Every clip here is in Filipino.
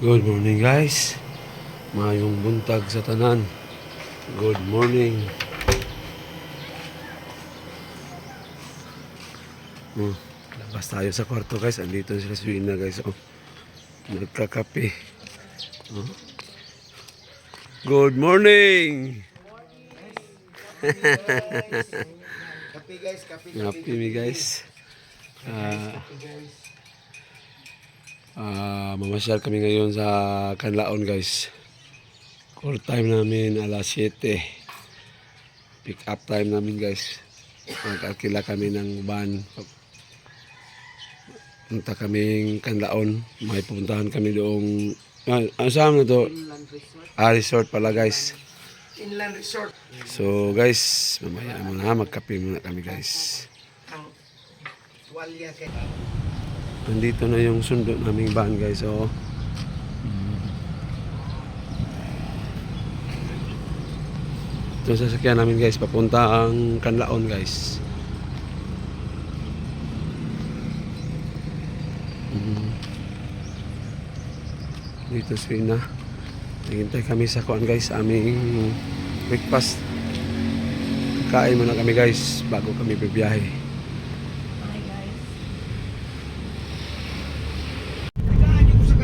Good morning guys. Mayong buntag sa tanan. Good morning. Oh, labas tayo sa kwarto guys. Andito sila si Wina guys. Oh. Nagkakape. Oh. Good morning. Kape guys, kape. Happy me guys. Ah, ah, mamasyal kami ngayon sa Kanlaon guys. Call time namin alas 7. Pick up time namin guys. Magkakila kami ng van. Punta kaming Kanlaon. May pupuntahan kami doong... Ah, ano saan na to? Inland Resort. Ah, resort pala guys. Inland Resort. So guys, mamaya muna magkape muna kami guys. Ang walya kay Nandito na yung sundo naming van guys. So, ito yung sasakyan namin guys. Papunta ang Kanlaon guys. Mm. Dito si Ina. Naghintay kami sa kuan guys. Aming breakfast. Kain muna kami guys bago kami bibiyahe.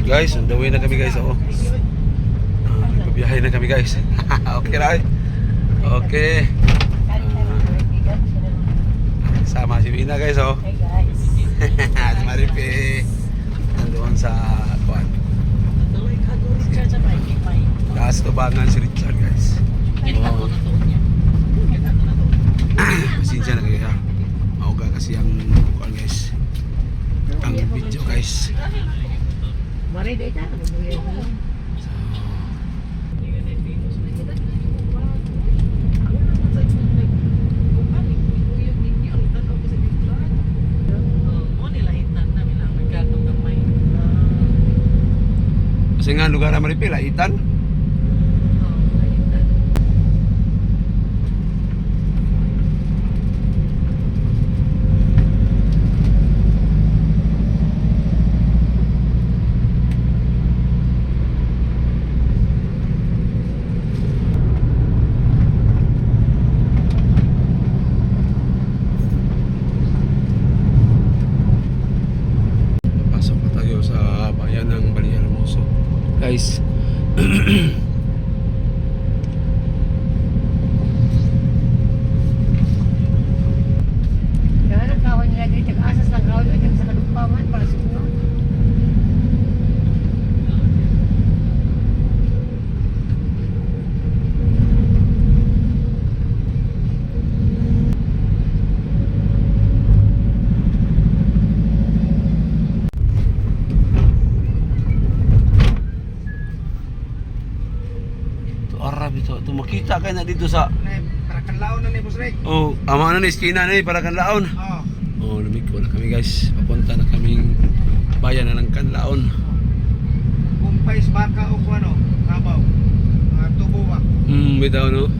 Guys, on the way na kami guys. Oo. Uh, Biyahe na kami guys. okay right? Okay. Ah, sama si Vina guys oh. Hey guys. si Maripe. Nandoon sa kuan. Taas tubangan si Richard guys. Na na doon. Pasensya na kayo ha. Mauga kasi ang kuan guys. Ang video guys. Kasi nga lugar na Maripe, Laitan. Arab ito. Ito makita kayo na dito sa para kanlaon na ni Boss Ray. Oh, ama na ni Skina na ni para kanlaon. Oh. Oh, lumiko na kami guys. Papunta na kaming bayan na ng Kanlaon. Kumpais baka o kuno, kabaw. Mga tubo ba? Hmm, bitaw no.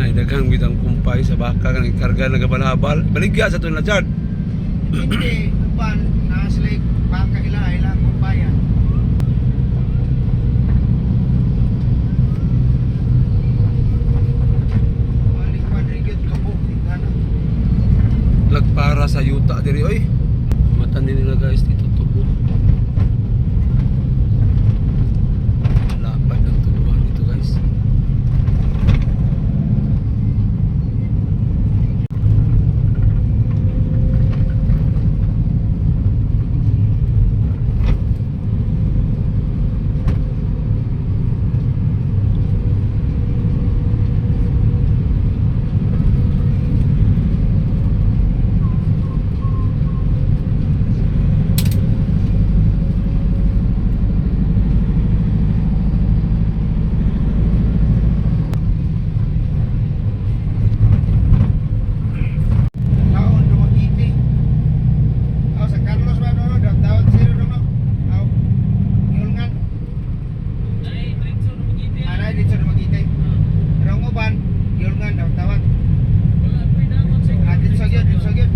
Ay, daghang bitang kumpay sa baka kan karga nagabalhabal. Baligya sa tun na chart. Hindi uban na sila baka ila ila kumpayan. Balik padrigid tubo tingana. Lagpara sa yuta diri oy. Matan nila guys dito tubo. Lapad ng tubuhan dito guys. Taon dumagiti. Aw sa Carlos ba no? Daw tawag zero no? Aw. Yulngan. Anay dito dumagiti. Pero ang uban, yulngan daw tawag. Ah, dito sa gyud, dito sa gyud.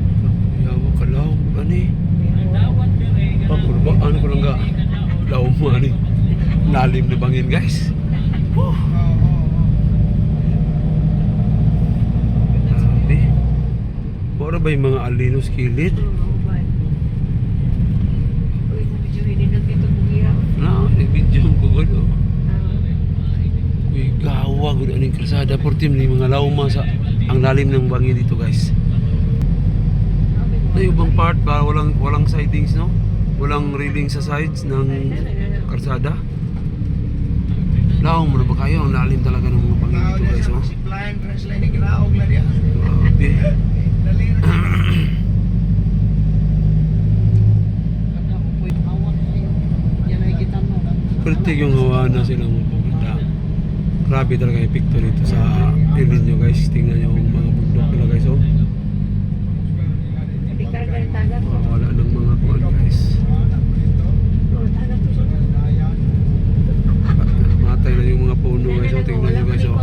Yawa ka lang ani. Pakulba ano ko lang ga. Ani. lalim na bangin guys. Oo, oo, oo. Grabe. Wala ba yung mga alinos kilid? Na, nag-video ko gulo. Uy, gawa gulo krasada por team ni mga lauma sa ang lalim ng bangin dito guys. Na yung ibang part ba walang walang sidings no? Walang railing sa sides ng karsada. Laong mo na ba kayo? Ang lalim talaga ng mga bangin Tao dito guys. Oh. Grabe. Pertig yung hawa na silang mapupunta. Grabe talaga yung picture dito sa ilin nyo guys. Tingnan nyo yung mga bundok nila guys. Oh. Wala ng mga kuwan guys. Matay na yung mga puno guys. Oh. Tingnan nyo guys. Oh.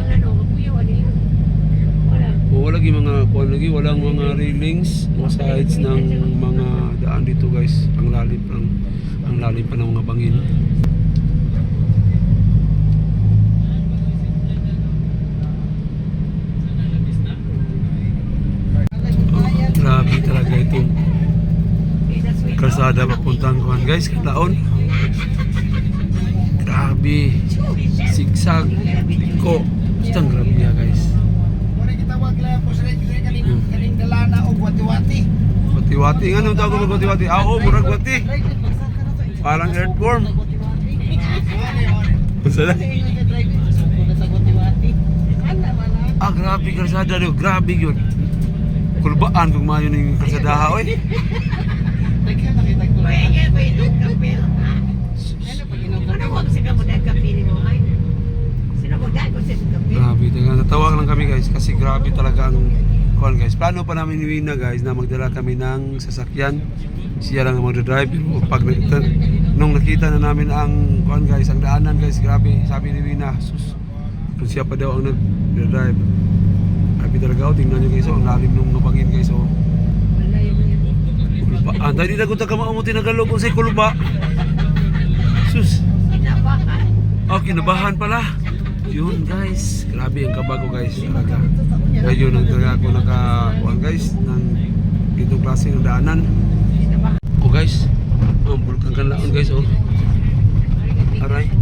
Oh, wala lagi mga kuwan lagi. Walang mga railings. Mga sides ng mga daan dito guys. Ang lalim pa ng, ang lalim pa ng mga bangin. Grabe talaga itong kalsada papuntang kuhan guys, Kalaon. Grabe. Sigsag. Liko. Itang grabe niya guys. Muna gitawag lang po sa kaning Hmm. kaning dalana o wati-wati. Wati-wati. Nung tawag ko wati-wati? Ah, oo, murag wati. Parang earthworm. Masala. Ah, grabe kalsada daw. Grabe yun. Kulbaan kung mayo ng kalsada ha, oy. Grabe, talaga natawag lang kami guys kasi grabe talaga ang kuhan guys. Plano pa namin ni Wina guys na magdala kami ng sasakyan. Siya lang ang magdadrive pero pag nakita, nung nakita na namin ang kuhan guys, ang daanan guys, grabe. Sabi ni Wina, sus, kung siya pa daw ang nagdadrive. Grabe talaga oh, tingnan nyo guys oh, ang lalim ng nabangin guys oh. Kulba. Ah, dahil na kunta ka maamuti na galog ko sa kulba. Sus. Oh, kinabahan pala. Yun guys, grabe ang kabago guys talaga. Ngayon ang talaga ako nakakuha guys ng itong klase ng daanan. Oh guys, ang bulkan kanlaon guys oh. Aray. Eh.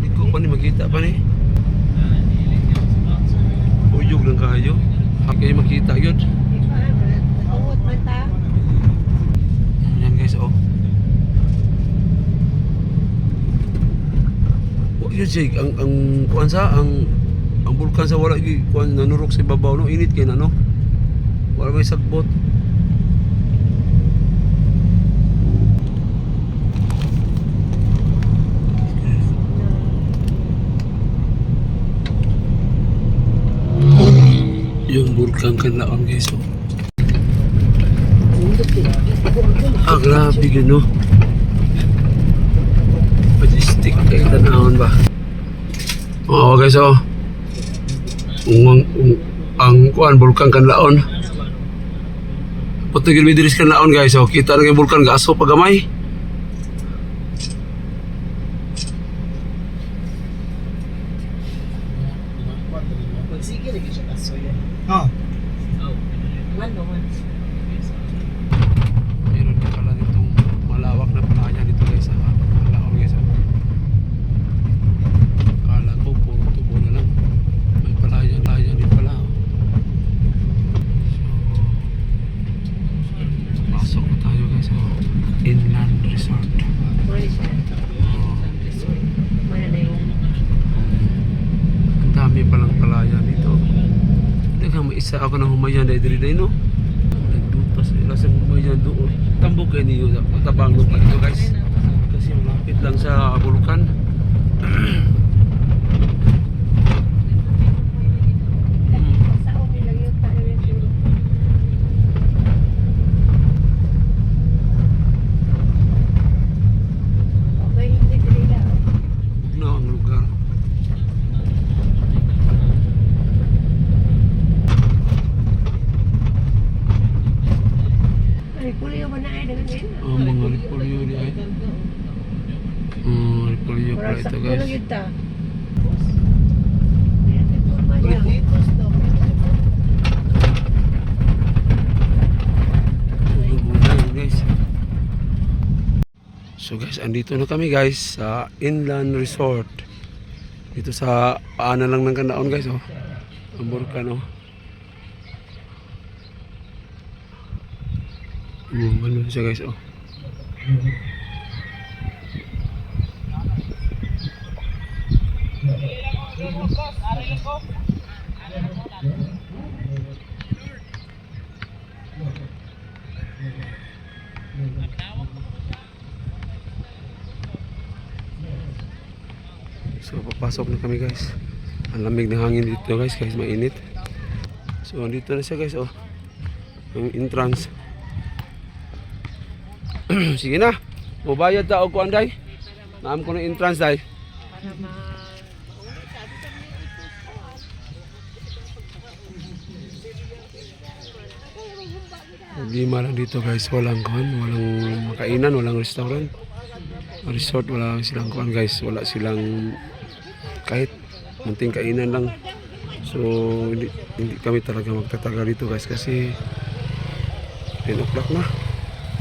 Hindi ko pa ni makita pa ni. Uyog lang kayo. Hindi kayo makita yun. Yan guys oh. Wa yun siya ang ang kuan sa ang ang bulkan sa wala gi kuan nanurok sa ibabaw no init kay na no. Wala may sagbot. Yung bulkan kanlaon guys oh. Ah, grabe yun, no? Majestic kayo tanahon ba? Oo, guys, oh. Ang, ang, kuan, bulkan kanlaon. Putugil mi diris kanlaon, guys, oh. Kita na yung bulkan, gaso pagamay. Oh. Meron din pala ditong malawak na playa dito, guys, sa kanlaon, guys, oh. Kala ko, puro tubo na lang. May palaya, palaya din pala, oh. So, pasok na tayo, guys, oh. Inland Resort. Oh. Ang dami palang palaya dito. Daghang may isa ako nang humayan dahil diri dahil no. Nagdutas ay lasang humayan doon. Tambok kayo niyo sa tabang lupa ito guys. Kasi malapit lang sa bulkan. No, ang lugar. Ay, kulay repolyo ba na eh, dengan yun. Oh, mga repolyo di ay. Oh, repolyo pala ito guys. So guys, andito na kami guys sa Inland Resort. Dito sa paanan lang ng kandaon guys oh. Ang Burkan oh. Hmm, ano siya guys oh. So papasok na kami guys. Ang lamig ng hangin dito guys, guys mainit. So andito na siya guys oh. Ang entrance. Sige na. Mubayad ta og kuan day. Naam ko ng entrance day. Para ma... Problema lang dito guys, walang kuan, walang makainan, walang restaurant. Resort wala silang kuan guys, wala silang kahit munting kainan lang. So hindi, hindi kami talaga magtatagal dito guys kasi 10 o'clock na.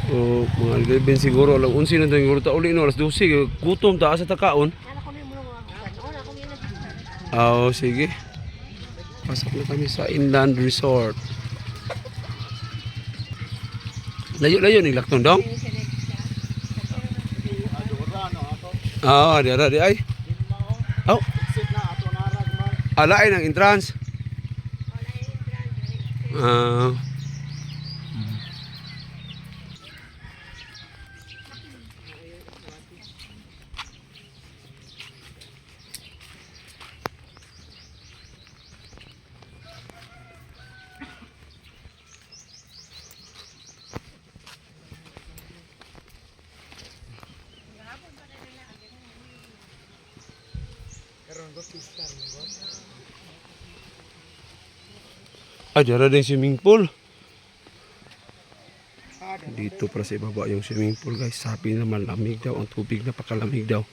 So mga 11 siguro, alam 11 na siguro ta uli no, alas 12 gutom ta sa takaon. Nag- Ah, oh, sige. Pasok na kami sa Inland Resort. Layo-layo ni Lakton dong. Ah, di ada di ay. Oh, alain ang entrance. Ah. Ah, di ada din swimming pool. Dito para sa ibaba yung swimming pool guys. Sabi na malamig daw. Ang tubig napakalamig daw.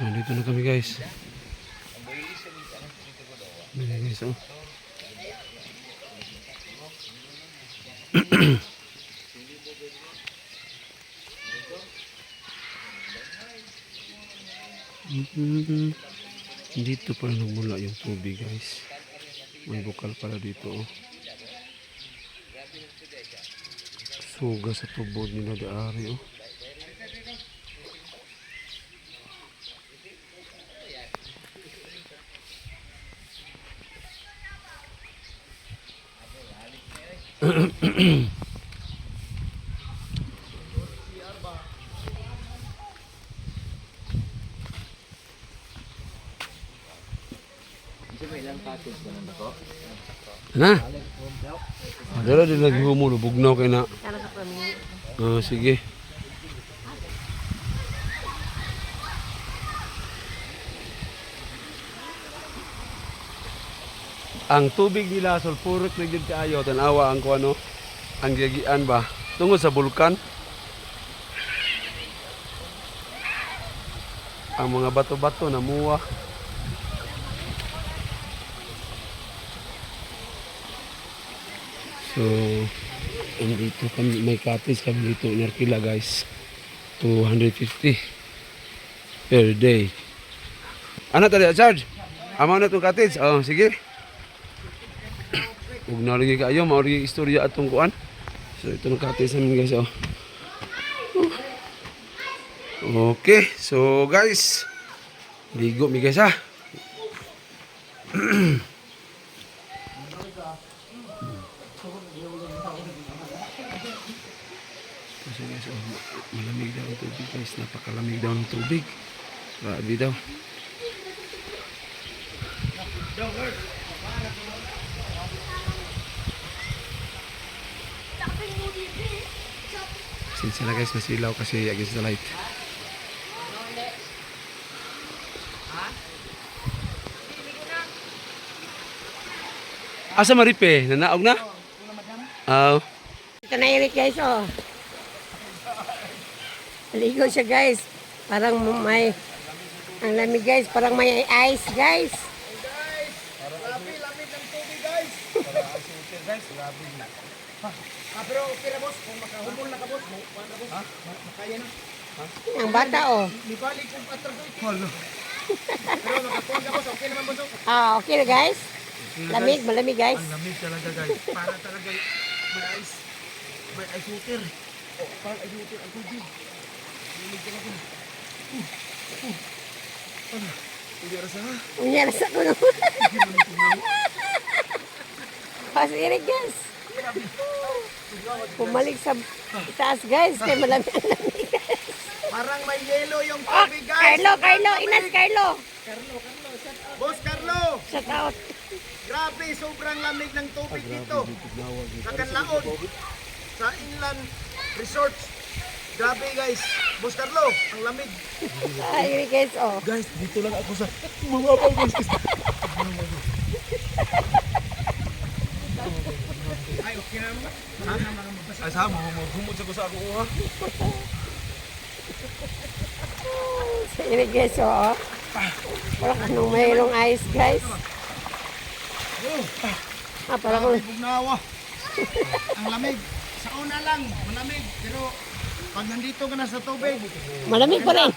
Nandito na kami guys. Ayan guys oh. Mhm. Dito pala nagmula yung tubig guys. May bukal pala dito oh. Suga sa tubo nila daari oh. Na. Adala din mo bugnaw kay na. Ah, sige. Ang tubig nila sulfuric na gyud kaayo tanawa ang kuano ang gigian ba tungod sa bulkan. Ang mga bato-bato namuwa. So, andito kami, may cottage kami dito in Arkila guys. 250 per day. Ano tadi charge? Amo na itong cottage? Oh, sige. Huwag na lagi kayo, mauri istorya atong kuan. So, ito ng cottage namin guys. Oh. Okay, so guys, ligo mi guys ha. Kasi guys, oh, ma- malamig daw ang tubig guys. Napakalamig daw ng tubig. Grabe daw. Sinsya na guys, masilaw kasi against the light. Asa maripe? Nanaog na? Aw. Ito na Eric guys, oh. Maligo siya guys. Parang may, ang lamig guys, parang may ice guys. Grabe, lamig ng tubig guys. guys, grabe na. Ah, pero okay na boss, kung makahumol na ka boss, na boss, ha? Makaya na. Ang bata, oh. Di balik kung atras ko. Hala. Pero makakuha ka boss, okay naman boss. Ah, okay na guys. Lamig, malamig guys. Ang lamig talaga guys. Para talaga may ice. May ice water. Oh, parang ice water ang tubig. Lamig talaga. Uh, uh. Ano? Hindi rasa ha? Unya sa ko no. Pas Eric guys. Pumalik sa itaas guys, kay malamig ang lamig guys. Parang may yelo yung Ah, tubig guys. Carlo, Carlo, inas Carlo. Boss Carlo! Shout out. Grabe, sobrang lamig ng tubig dito. Sa Canlaon. Sa Inland Resorts. Grabe guys. Boss Carlo, ang lamig. Eric guys, oh. Guys, dito lang ako sa mababang guys. Ay, okay na naman. Ha? Ay, sama mo. Humot sa ko sa ako. Ha? Sa guys, oh. Parang anong mayroong ice guys. Ah, parang Ay, ang lamig. Sa una lang, malamig. Pero pag nandito ka na sa tubig, malamig pa rin.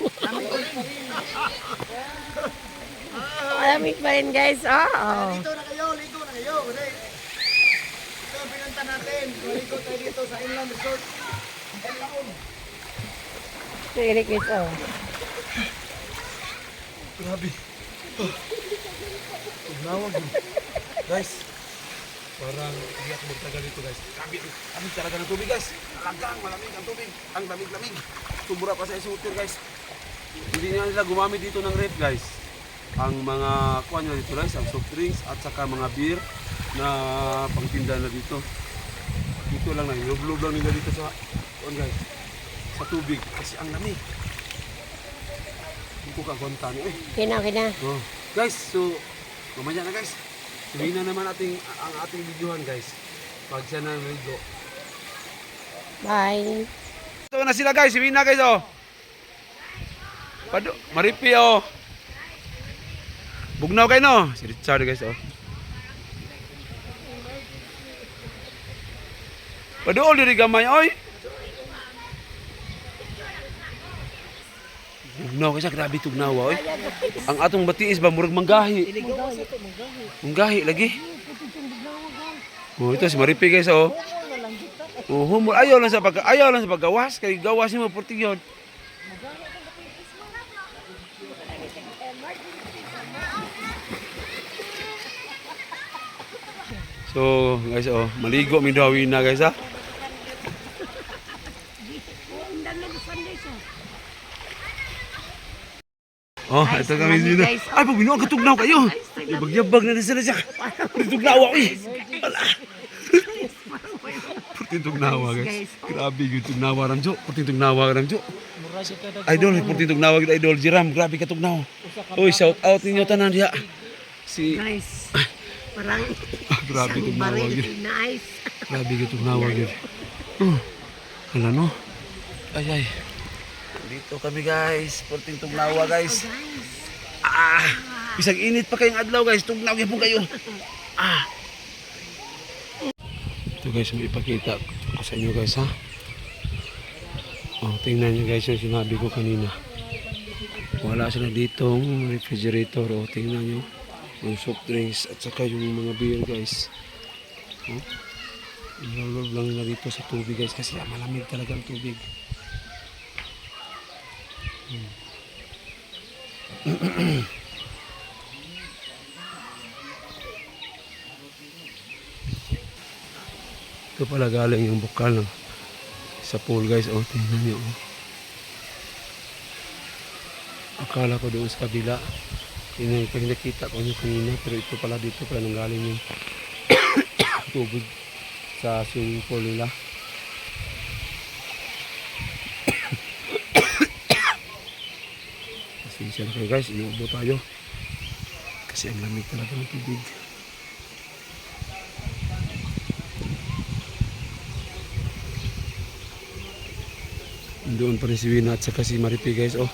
malamig pa rin guys, oh. oh. Dito na kayo, ligo na kayo. Ito ang pinunta natin. Ligo tayo dito sa Inland Resort. Sa Eric oh. Grabe. Oh. Tugnawag yun. Guys, parang hindi ako magtagal dito guys. Grabe, lamig talaga ng tubig guys. Talagang malamig ang tubig. Ang lamig-lamig. Tumura pa sa isutir guys. Hindi nga nila gumamit dito ng ref guys. Ang mga kuha nyo dito guys, ang soft drinks at saka mga beer na pangtinda na dito. Dito lang na, ilob lang nila dito sa kuan guys. Sa tubig kasi ang lamig. Hindi ko kagonta niyo eh. Okay na, okay na. Oh. Guys, so mamaya na guys. Sabihin na naman ating ang ating videohan guys. Pag siya na naligo. Bye. Ito na sila guys, sabihin na guys oh. Pado, maripi oh. Bugnaw kayo no. Si Richard guys oh. Padool diri gamay oy. Bugnaw kasi grabe tugnaw oy. Ang atong batiis ba murag manggahi. Manggahi lagi. Oh, ito si Maripi guys oh. Oh, humor ayaw lang sa pag ayaw lang sa paggawas kay gawas mo puti yun. So, guys, oh, maligo mi daw na guys ha. Oh, Guys, ito kami dito. guys. Ay, pag binuang katugnaw kayo. Ay, bagyabag na rin sila siya. Tugnaw ako eh. Wala. Puting tugnawa guys. Grabe yung tugnawa ramjo. Puting tugnawa ramjo. Idol, puting tugnawa gid idol. Jiram, grabe ka tugnaw. Uy, shout out ninyo tanan diha. Si Guys, parang ah, grabe tugnawa gid. na ice. Grabe ka tugnawa gid. Uh, hala no. Ay ay. Dito kami guys. Puting tugnawa guys. Ah, bisag init pa kayong adlaw guys. Tugnaw gyud po kayo. Ah. Ito guys, may ipakita ko sa inyo guys ha. Oh, tingnan nyo guys yung sinabi ko kanina. Wala sila ditong refrigerator. Oh, tingnan nyo. Yung soft drinks at saka yung mga beer guys. Oh. Ilalog lang nila dito sa tubig guys kasi ah, malamig talaga ang tubig. Ito pala galing yung bukal ng sa pool guys. Oh, tingnan nyo. Oh. Akala ko doon sa kabila. Yun yung nakita ko nyo kanina. Pero ito pala dito pala nang galing yung tubig sa swimming pool nila. Pasensya na kayo guys, iuubo tayo. Kasi ang lamig talaga ng tubig. Doon pa rin si Wina at saka si Maripi guys, oh.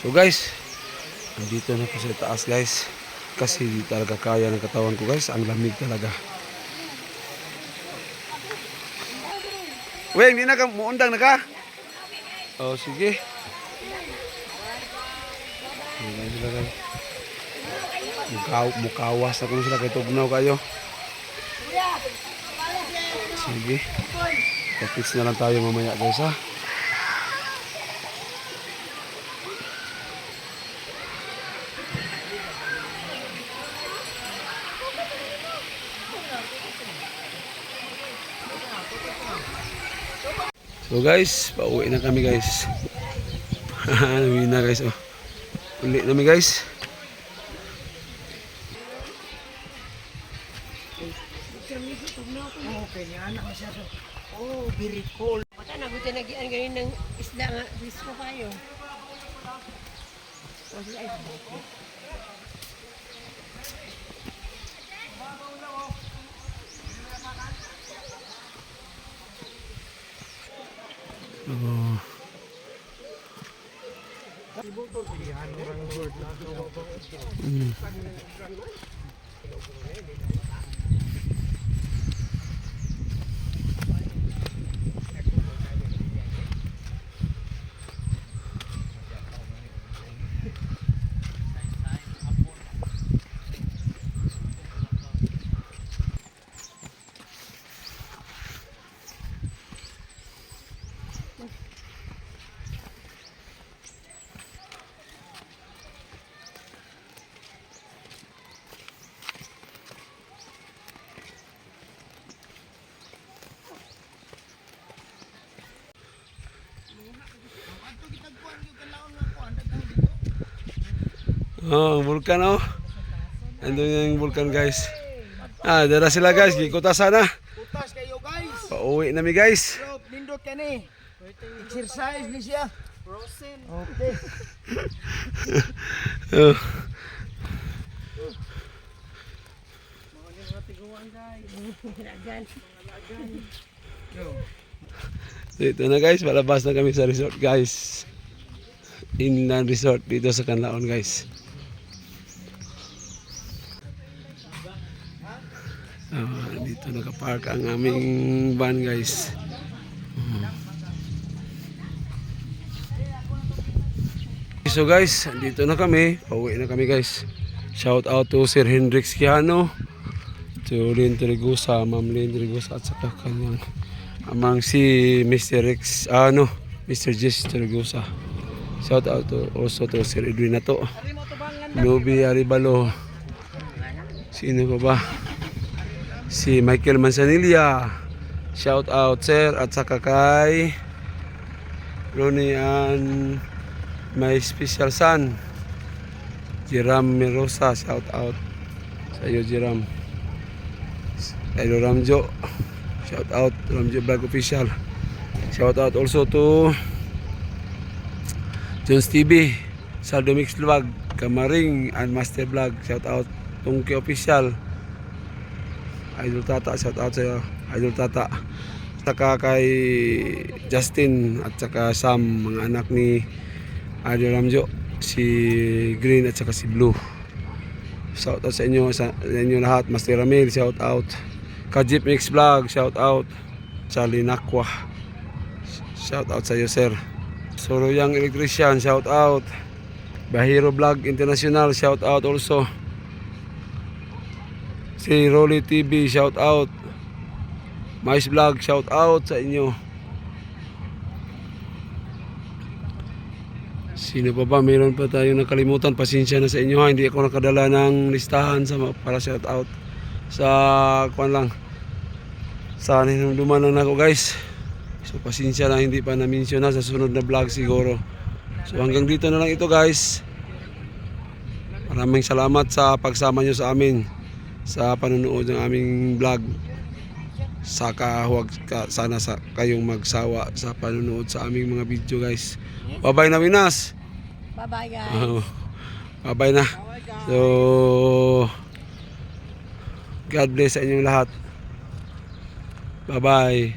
So guys, andito na po sa taas guys. Kasi di talaga kaya ng katawan ko guys. Ang lamig talaga. Weng, di na ka muundang na ka? Oh, sige. Ayan sila guys. Mukaw, mukawas na kung sila kay tugnaw kayo. Sige. Kapits na lang tayo mamaya guys ha. So guys, pauwi na kami guys. Uwi na guys oh. Uli na kami guys. Mata na buti nagian ganin ng isda nga disco kayo. O sila ay Oh. Mm. Oh, ang vulkan oh. Andun yung vulkan guys. Ah, dara sila guys, gikuta sana. Putas kayo guys. Pauwi na mi guys. Nindot ka ni. Exercise ni siya. Frozen. Okay. Oh. Dito na guys, palabas na kami sa resort guys. Inland resort dito sa Canlaon guys. Ah, dito nakapark ang aming van guys. Hmm. So guys, dito na kami. Pauwi na kami guys. Shout out to Sir Hendrix Kiano, to Lynn Trigosa, Ma'am Lynn Trigosa at saka kanyang amang si Mr. Rex, ano, Mr. Jess Trigosa. Shout out to also to Sir Edwin na to. Nubi Aribalo. Sino pa ba? Si Michael Manzanilla. Shout out sir at saka kay Ronnie and my special son. Jiram Mirosa, shout out sa iyo Jiram. Kay Ramjo, shout out Ramjo Vlog Official. Shout out also to Jones TV, Saldo Mix Vlog, Kamaring and Master Vlog. Shout out Tungki Official. Idol Tata, shout out sa iyo, Idol Tata. Saka kay Justin at saka Sam, mga anak ni Idol Ramjo, si Green at saka si Blue. Shout out sa inyo, sa, sa inyo lahat. Master Ramil, shout out. Kajip Mix Vlog, shout out. Charlie Nakwa, shout out sa iyo sir. Soruyang Electrician, shout out. Bahiro Vlog International, shout out also. Si Rolly TV, shout out. Mais Vlog, shout out sa inyo. Sino pa ba? Mayroon pa tayong nakalimutan. Pasensya na sa inyo ha. Hindi ako nakadala ng listahan sa para shout out. Sa kuan lang. Sa hinumduman lang ako guys. So pasensya na hindi pa na-mention na sa sunod na vlog siguro. So hanggang dito na lang ito guys. Maraming salamat sa pagsama nyo sa amin sa panonood ng aming vlog. Saka huwag ka, sana sa kayong magsawa sa panonood sa aming mga video guys. Bye-bye na Winas. Bye-bye guys. Oh, bye-bye na. Bye guys. So, God bless sa inyong lahat. Bye-bye.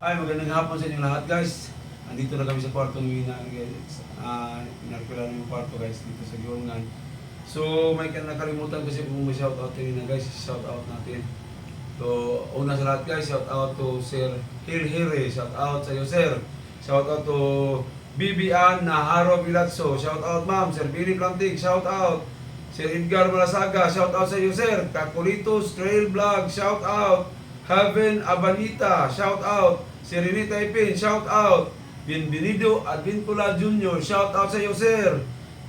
Ay, magandang hapon sa inyong lahat, guys. Andito na kami sa kwarto ng Wina, guys. Ah, pinarkula namin yung kwarto, guys, dito sa Gurungan. So, may nakalimutan kasi kung may shoutout din na, guys. Shoutout natin. So, una sa lahat, guys, shoutout to Sir Hil Hire. Shoutout sa iyo, Sir. Shoutout to Bibian Naharo Bilazzo. Shoutout, ma'am. Sir Billy Plantig. Shoutout. Sir Edgar Malasaga. Shoutout sa iyo, Sir. Kakulitos Trail Vlog. Shoutout. Heaven Abanita. Shoutout. Sir Rene Taipin. Shoutout. Bienvenido Advincula Jr. Shoutout sa iyo, Sir.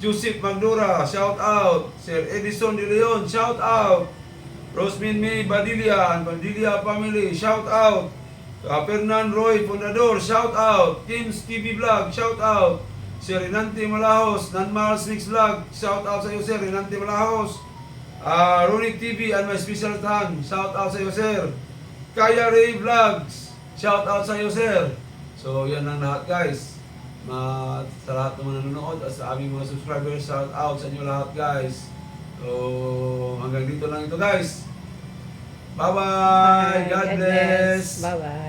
Joseph Magdura. Shoutout. Sir Edison De Leon. Shoutout. Rosmin May Badilla and Badilla family, shout out. Uh, Fernan Roy Fundador, shout out. Kim's TV Vlog, shout out. Sir Renante Malahos, Nanmars Mix Vlog, shout out sa iyo Sir Renante Malahos. Uh, Ronic TV and my special tan, shout out sa iyo Sir. Kaya Ray Vlogs, shout out sa iyo Sir. So yan ang lahat guys. Ma sa lahat ng mga nanonood at sa aming mga subscribers, shout out sa inyo lahat guys. So, hanggang dito lang ito guys. Bye-bye. God bless. Bye-bye.